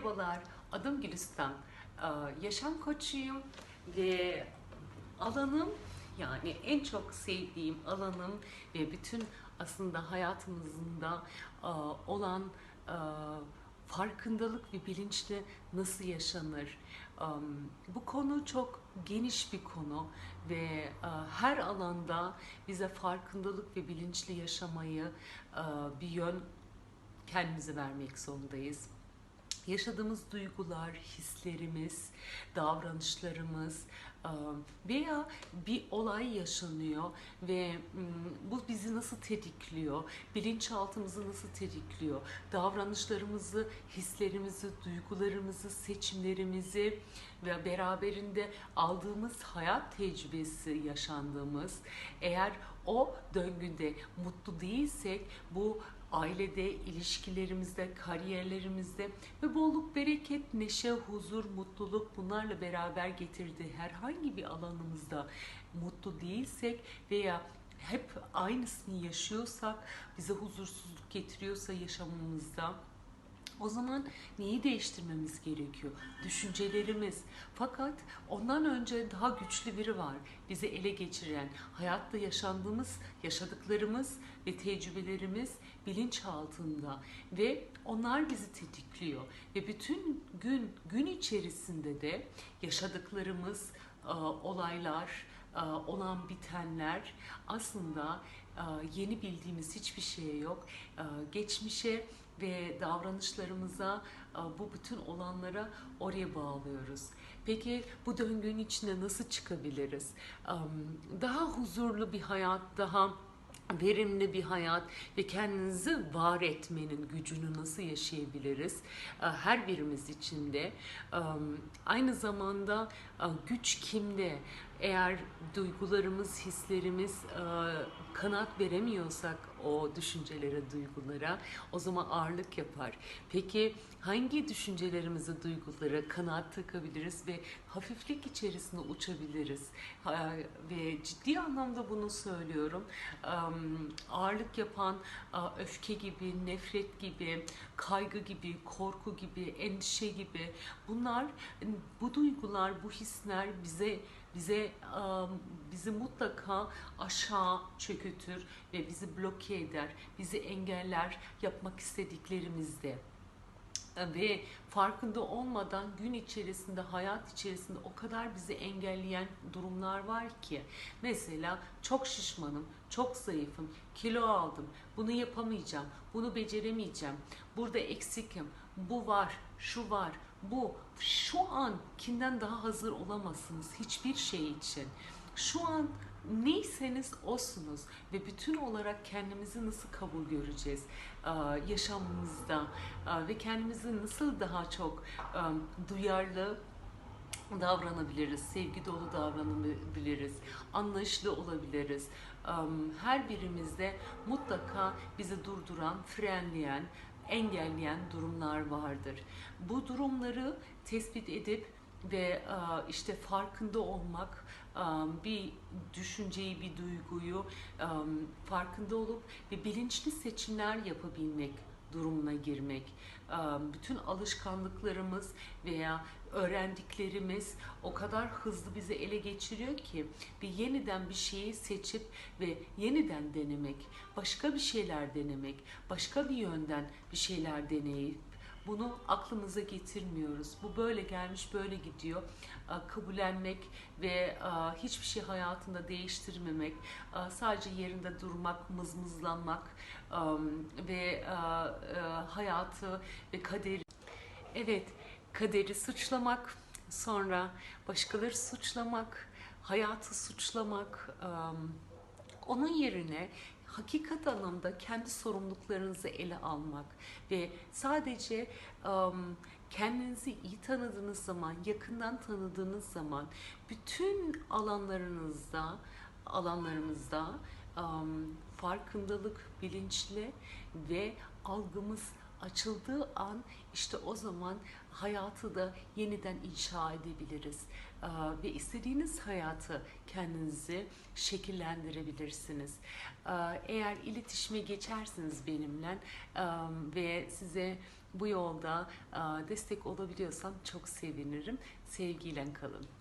Merhabalar, adım Gülistan. Ee, Yaşam koçuyum ve alanım yani en çok sevdiğim alanım ve bütün aslında hayatımızın da e, olan e, farkındalık ve bilinçli nasıl yaşanır? Bu konu çok geniş bir konu ve e, her alanda bize farkındalık ve bilinçli yaşamayı bir yön kendimize vermek zorundayız. Yaşadığımız duygular, hislerimiz, davranışlarımız veya bir olay yaşanıyor ve bu bizi nasıl tetikliyor, bilinçaltımızı nasıl tetikliyor, davranışlarımızı, hislerimizi, duygularımızı, seçimlerimizi ve beraberinde aldığımız hayat tecrübesi yaşandığımız eğer o döngüde mutlu değilsek bu ailede, ilişkilerimizde, kariyerlerimizde ve bolluk, bereket, neşe, huzur, mutluluk bunlarla beraber getirdiği herhangi bir alanımızda mutlu değilsek veya hep aynısını yaşıyorsak, bize huzursuzluk getiriyorsa yaşamımızda o zaman neyi değiştirmemiz gerekiyor? Düşüncelerimiz. Fakat ondan önce daha güçlü biri var. Bizi ele geçiren, hayatta yaşandığımız, yaşadıklarımız ve tecrübelerimiz bilinç altında ve onlar bizi tetikliyor ve bütün gün gün içerisinde de yaşadıklarımız, e, olaylar, e, olan bitenler aslında yeni bildiğimiz hiçbir şey yok. Geçmişe ve davranışlarımıza bu bütün olanlara oraya bağlıyoruz. Peki bu döngünün içine nasıl çıkabiliriz? Daha huzurlu bir hayat, daha verimli bir hayat ve kendinizi var etmenin gücünü nasıl yaşayabiliriz? Her birimiz için de. Aynı zamanda güç kimde? Eğer duygularımız, hislerimiz e, kanat veremiyorsak o düşüncelere, duygulara o zaman ağırlık yapar. Peki hangi düşüncelerimize, duygulara kanat takabiliriz ve hafiflik içerisinde uçabiliriz? Ve ciddi anlamda bunu söylüyorum. Ağırlık yapan öfke gibi, nefret gibi, kaygı gibi, korku gibi, endişe gibi bunlar, bu duygular, bu hisler bize bize um, bizi mutlaka aşağı çökütür ve bizi bloke eder, bizi engeller yapmak istediklerimizde ve farkında olmadan gün içerisinde, hayat içerisinde o kadar bizi engelleyen durumlar var ki. Mesela çok şişmanım, çok zayıfım, kilo aldım, bunu yapamayacağım, bunu beceremeyeceğim, burada eksikim, bu var, şu var, bu. Şu an kinden daha hazır olamazsınız hiçbir şey için. Şu an neyseniz osunuz ve bütün olarak kendimizi nasıl kabul göreceğiz yaşamımızda ve kendimizi nasıl daha çok duyarlı davranabiliriz, sevgi dolu davranabiliriz, anlayışlı olabiliriz. Her birimizde mutlaka bizi durduran, frenleyen, engelleyen durumlar vardır. Bu durumları tespit edip ve e, işte farkında olmak, e, bir düşünceyi, bir duyguyu e, farkında olup ve bilinçli seçimler yapabilmek durumuna girmek. Bütün alışkanlıklarımız veya öğrendiklerimiz o kadar hızlı bizi ele geçiriyor ki bir yeniden bir şeyi seçip ve yeniden denemek, başka bir şeyler denemek, başka bir yönden bir şeyler deneyip bunu aklımıza getirmiyoruz. Bu böyle gelmiş, böyle gidiyor. Kabullenmek ve hiçbir şey hayatında değiştirmemek, sadece yerinde durmak, mızmızlanmak ve aa, hayatı ve kaderi Evet, kaderi suçlamak, sonra başkaları suçlamak, hayatı suçlamak, am, onun yerine hakikat anlamda kendi sorumluluklarınızı ele almak ve sadece am, kendinizi iyi tanıdığınız zaman, yakından tanıdığınız zaman bütün alanlarınızda, alanlarımızda am, farkındalık, bilinçli ve algımız açıldığı an işte o zaman hayatı da yeniden inşa edebiliriz. Ee, ve istediğiniz hayatı kendinizi şekillendirebilirsiniz. Ee, eğer iletişime geçersiniz benimle e, ve size bu yolda e, destek olabiliyorsam çok sevinirim. Sevgiyle kalın.